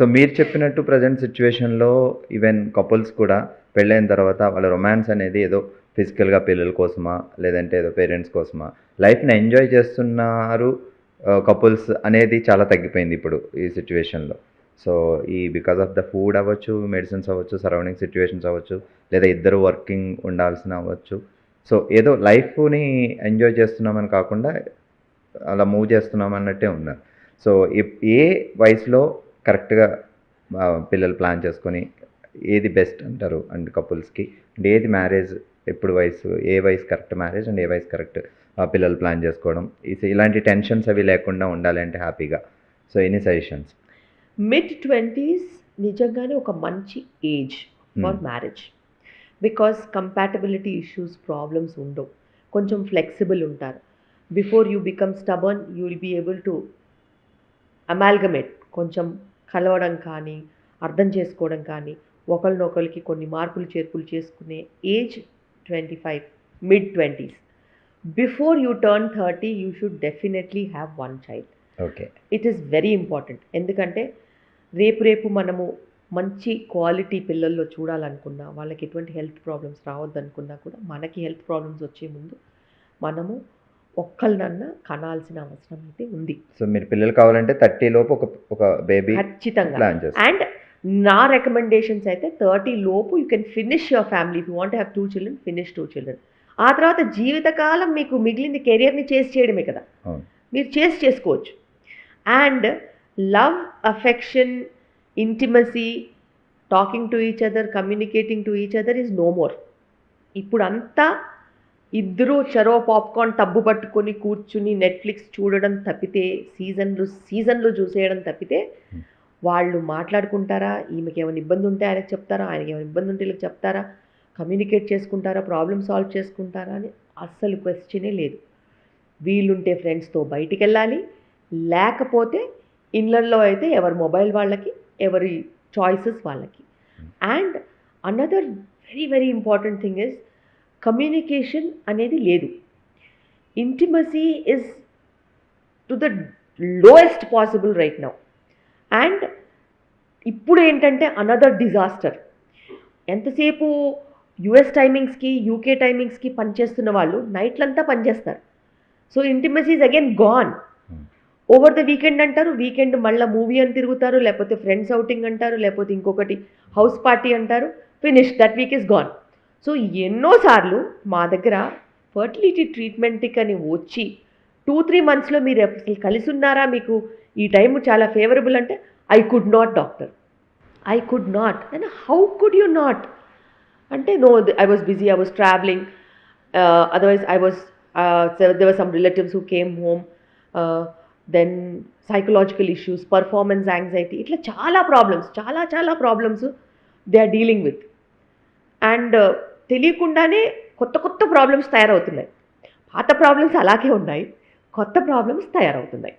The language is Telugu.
సో మీరు చెప్పినట్టు ప్రజెంట్ సిచ్యువేషన్‌లో ఈవెన్ కపుల్స్ కూడా పెళ్ళైన తర్వాత వాళ్ళ రొమాన్స్ అనేది ఏదో ఫిజికల్‌గా పిల్లల కోసమా? లేదంటే ఏదో పేరెంట్స్ కోసమా? లైఫ్‌ని ఎంజాయ్ చేస్తున్నారు uh, కపుల్స్ అనేది చాలా తగ్గిపోయింది ఇప్పుడు ఈ సిచ్యువేషన్‌లో. సో, ఈ బికాస్ ఆఫ్ ద ఫుడ్ అవ్వచ్చు, మెడిసిన్స్ అవ్వచ్చు, సరౌండింగ్ సిచ్యువేషన్స్ అవ్వచ్చు, లేదా ఇద్దరు వర్కింగ్ ఉండాల్సిన అవ్వచ్చు. సో, ఏదో లైఫ్‌ని ఎంజాయ్ చేస్తున్నామని కాకుండా అలా మూవ్ చేస్తున్నాం అన్నట్టే ఉన్నారు. సో, ఏ వయసులో కరెక్ట్‌గా పిల్లలు ప్లాన్ చేసుకొని ఏది బెస్ట్ అంటారు అండ్ కపుల్స్‌కి? అండ్ ఏది మ్యారేజ్ ఎప్పుడు వయసు? ఏ వయసు కరెక్ట్ మ్యారేజ్ అండ్ ఏ వయసు కరెక్ట్ పిల్లలు ప్లాన్ చేసుకోవడం? ఇలాంటి టెన్షన్స్ అవి లేకుండా ఉండాలంటే హ్యాపీగా. So, any suggestions? మిడ్ 20స్ నిజంగానే ఒక మంచి age for hmm. Marriage. Because compatibility issues, problems ఉండవు. కొంచెం ఫ్లెక్సిబుల్ ఉంటారు. Before you become stubborn you will be able to amalgamate కొంచెం కలవడం కానీ, అర్థం చేసుకోవడం కానీ, ఒకళ్ళనొకళ్ళకి కొన్ని మార్పులు, చేర్పులు చేసుకునే age 25 mid 20స్. Before you turn 30 you should definitely have one child. Okay. It is very important. ఎందుకంటే రేపు రేపు మనము మంచి క్వాలిటీ పిల్లల్లో చూడాలనుకున్నా, వాళ్ళకి ఎటువంటి హెల్త్ ప్రాబ్లమ్స్ రావద్దనుకున్నా కూడా మనకి హెల్త్ ప్రాబ్లమ్స్ వచ్చే ముందు మనము ఒక్కళ్ళనన్నా కనాల్సిన అవసరం అయితే ఉంది. సో, మీరు పిల్లలు కావాలంటే 30 లోపు ఒక ఒక బేబీ ఖచ్చితంగా. అండ్ నా రికమెండేషన్స్ అయితే 30 లోపు you can finish your family. You want to have 2 children finish 2 children. ఆ తర్వాత జీవితకాలం మీకు మిగిలింది కెరియర్‌ని చేజ్ చేయడమే కదా! మీరు చేజ్ చేసుకోవచ్చు. And love, affection, intimacy, talking to each other, communicating to each other is no more. ఇప్పుడంతా ఇద్దరు చెరో పాప్‌కార్న్ టబ్బు పట్టుకొని కూర్చుని నెట్‌ఫ్లిక్స్ చూడడం తప్పితే, సీజన్‌లు సీజన్‌లు చూసేయడం తప్పితే. వాళ్ళు మాట్లాడుకుంటారా? ఈమెకేమైనా ఇబ్బంది ఉంటే ఆయనకి చెప్తారా? ఆయనకేమైనా ఇబ్బంది ఉంటే ఈళ్ళకి చెప్తారా? కమ్యూనికేట్ చేసుకుంటారా? ప్రాబ్లమ్ సాల్వ్ చేసుకుంటారా? అని అస్సలు క్వెషనే లేదు. వీలుంటే ఫ్రెండ్స్‌తో బయటికెళ్ళాలి. లేకపోతే ఇళ్ళల్లో అయితే ఎవరి మొబైల్ వాళ్ళకి, ఎవరి చాయిసెస్ వాళ్ళకి. And another very very important thing is communication అనేది లేదు. Intimacy is to the lowest possible right now. And ఇప్పుడు ఏంటంటే అనదర్ డిజాస్టర్. ఎంతసేపు యూఎస్ టైమింగ్స్‌కి, యూకే టైమింగ్స్‌కి పనిచేస్తున్న వాళ్ళు నైట్‌లంతా పనిచేస్తారు. So, intimacy is again gone. Over the weekend అంటారు. వీకెండ్ మళ్ళా మూవీ అని తిరుగుతారు. లేకపోతే ఫ్రెండ్స్ ఔటింగ్ అంటారు. లేకపోతే ఇంకొకటి హౌస్ పార్టీ అంటారు. Finish that week is gone. So, ఎన్నోసార్లు మా దగ్గర ఫర్టిలిటీ ట్రీట్మెంట్‌కని వచ్చి 2, 3 మంత్స్‌లో మీరు అసలు కలిసి ఉన్నారా మీకు ఈ టైం చాలా ఫేవరబుల్ అంటే I could not doctor. I could not. Then how could you not? అంటే no I was busy. I was travelling. Otherwise I was there were some relatives who came home. Then psychological issues, performance anxiety ఇట్లా చాలా ప్రాబ్లమ్స్ చాలా చాలా problems they are dealing with. And తెలియకుండానే కొత్త కొత్త ప్రాబ్లమ్స్ తయారవుతున్నాయి. పాత ప్రాబ్లమ్స్ అలాగే ఉన్నాయి. కొత్త ప్రాబ్లమ్స్ తయారవుతున్నాయి.